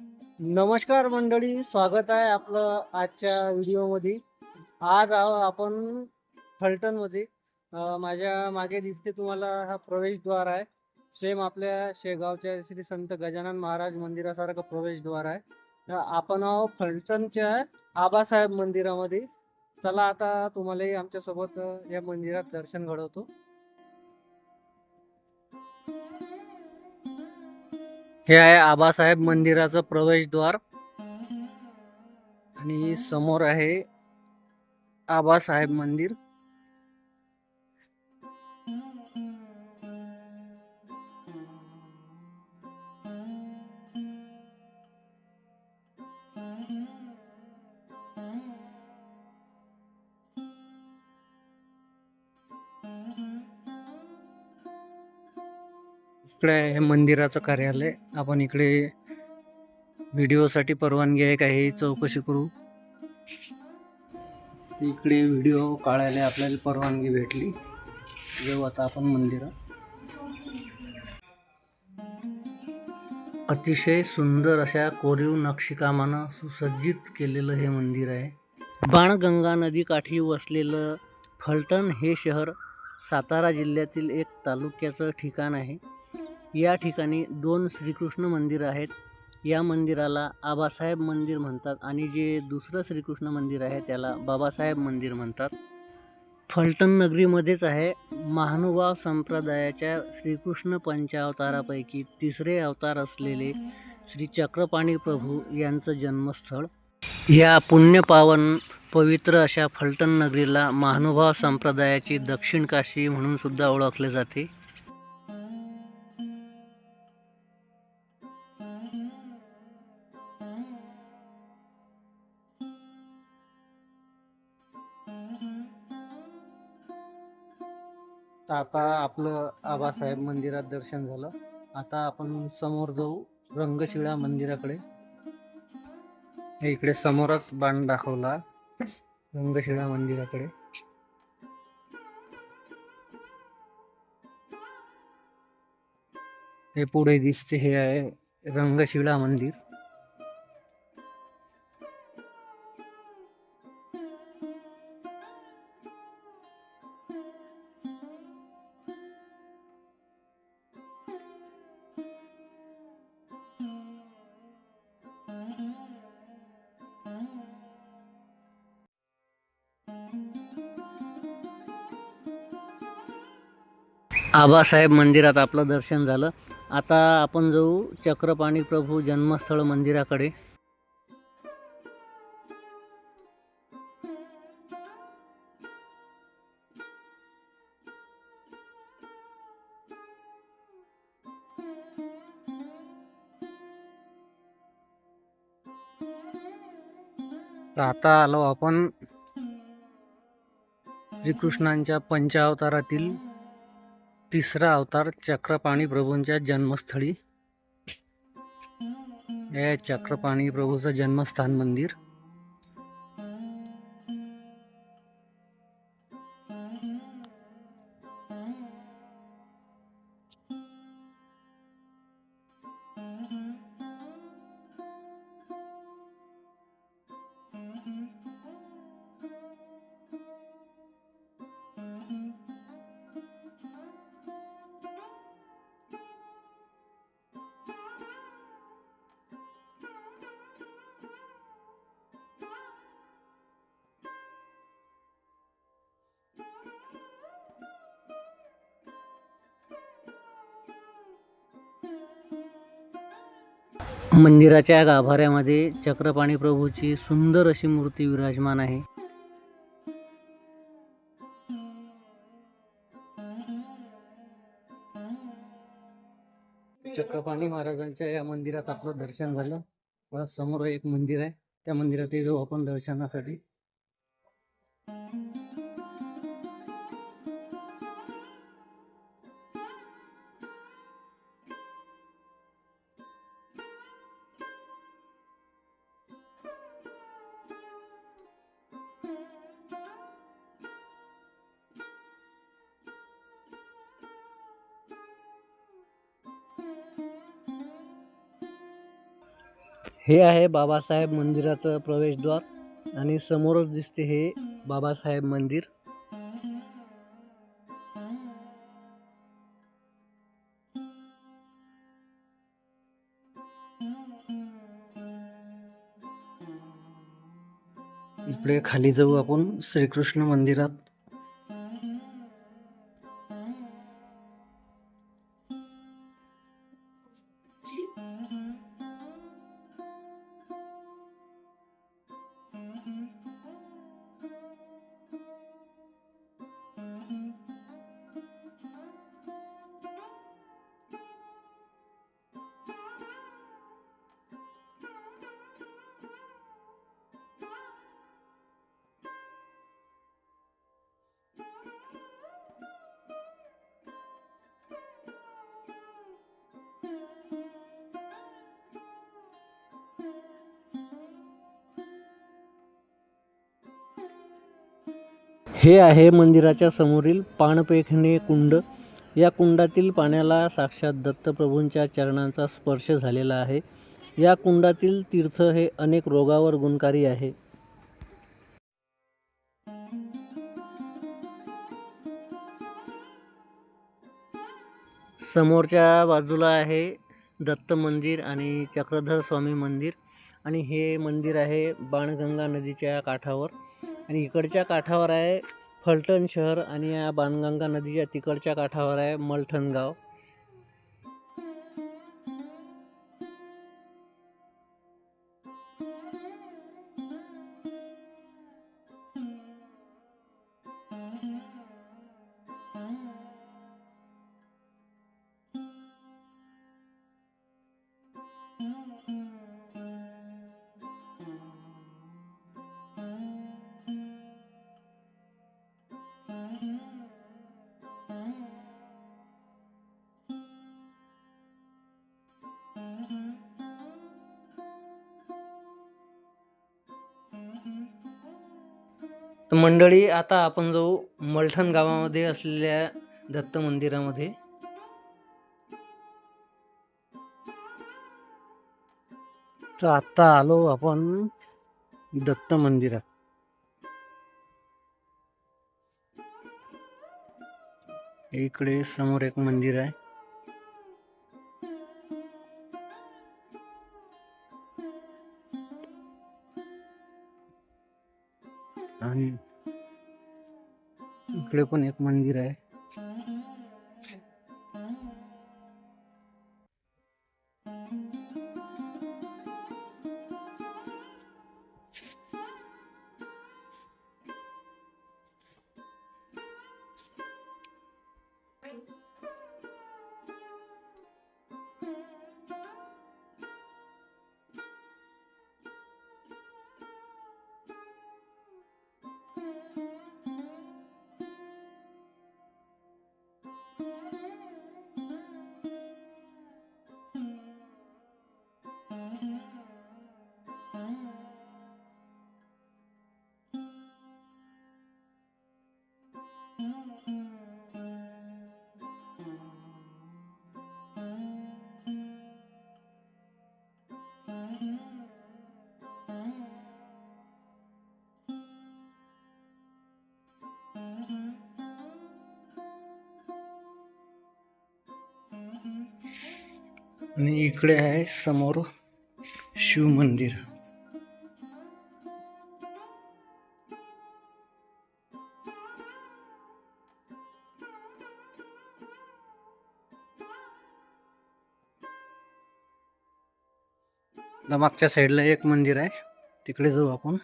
नमस्कार मंडळी स्वागत आहे आपलं आजच्या व्हिडिओमध्ये. आज आपण फलटणमध्ये. माझ्या मागे दिसते तुम्हाला हा प्रवेशद्वार आहे. सेम आपल्या शेगावच्या श्री संत गजानन महाराज मंदिरासारखं प्रवेशद्वार आहे. तर आपण आहो फलटणच्या आबासाहेब मंदिरामध्ये. चला आता तुम्हालाही आमच्यासोबत या मंदिरात दर्शन घडवतो. हे आहे आबासाहेब मंदिराचं प्रवेशद्वार. आणि समोर आहे आबासाहेब मंदिर. इकडे आहे मंदिराचं कार्यालय. आपण इकडे व्हिडिओसाठी परवानगी आहे काही चौकशी करू. इकडे व्हिडिओ काढायला आपल्याला परवानगी भेटली. जाऊ आता आपण मंदिरात अतिशय सुंदर अशा कोरीव नक्षीकामानं सुसज्जित केलेलं हे मंदिर आहे. बाणगंगा नदीकाठी वसलेलं फलटण हे शहर सातारा जिल्ह्यातील एक तालुक्याचं ठिकाण आहे. या ठिकाणी दोन श्रीकृष्ण मंदिर आहेत. या मंदिराला आबासाहेब मंदिर म्हणतात आणि जे दुसरं श्रीकृष्ण मंदिर आहे त्याला बाबासाहेब मंदिर म्हणतात. फलटण नगरीमध्येच आहे. महानुभाव संप्रदायाच्या श्रीकृष्ण पंचावतारापैकी तिसरे अवतार असलेले श्री चक्रपाणी प्रभू यांचं जन्मस्थळ. या पुण्यपावन पवित्र अशा फलटण नगरीला महानुभाव संप्रदायाची दक्षिण काशी म्हणून सुद्धा ओळखले जाते. आता आपलं आबासाहेब मंदिरात दर्शन झालं. आता आपण समोर जाऊ रंगशिळा मंदिराकडे. हे इकडे समोरच बाण दाखवला रंगशिळा मंदिराकडे. हे पुढे दिसते हे आहे रंगशिळा मंदिर. आबासाहेब मंदिरात आपलं दर्शन झालं. आता आपण जाऊ चक्रपाणी प्रभू जन्मस्थळ मंदिराकडे. आता आलो आपण श्रीकृष्णांच्या पंचावतारातील तिसरा अवतार चक्रपाणी प्रभूंच्या जन्मस्थळी. हे चक्रपाणी प्रभूचं जन्मस्थान मंदिर. मंदिराच्या गाभाऱ्यामध्ये चक्रपाणी प्रभूची सुंदर अशी मूर्ती विराजमान आहे. चक्रपाणी महाराजांच्या या मंदिरात आपलं दर्शन झालं. व समोर एक मंदिर आहे. त्या मंदिरात जाऊ आपण दर्शनासाठी. हे आहे बाबासाहेब मंदिराचं प्रवेशद्वार आणि समोरच दिसते हे बाबासाहेब मंदिर. इकडे खाली जाऊ आपण श्रीकृष्ण मंदिरात. हे आहे मंदिराच्या समोरील पाणपेखणे कुंड. या कुंडातील पाण्याला साक्षात दत्तप्रभूंच्या चरणांचा स्पर्श झालेला आहे. या कुंडातील तीर्थ हे अनेक रोगावर गुणकारी आहे. समोरच्या बाजूला आहे दत्त मंदिर आणि चक्रधर स्वामी मंदिर. आणि हे मंदिर आहे बाणगंगा नदीच्या काठावर. आणि इकडच्या काठावर आहे फलटण शहर आणि या बाणगंगा नदीच्या तिकडच्या काठावर आहे मलठण गाव मंडळी आता आपण जाऊ मलठण गावामध्ये असलेल्या दत्त मंदिरामध्ये. तर आता आलो आपण दत्त मंदिरात. इकडे समोर एक मंदिर आहे. इकडे पण एक मंदिर आहे. आणि इकडे आहे समोर शिव मंदिर मागच्या साईडला एक मंदिर आहे. तिकडे जाऊ आपण.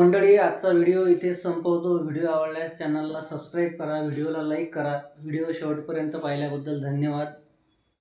मंडळी आजचा व्हिडिओ इथे संपवतो. व्हिडिओ आवडल्यास चॅनलला सबस्क्राईब करा व्हिडिओला लाईक करा. व्हिडिओ शेवटपर्यंत पाहिल्याबद्दल धन्यवाद.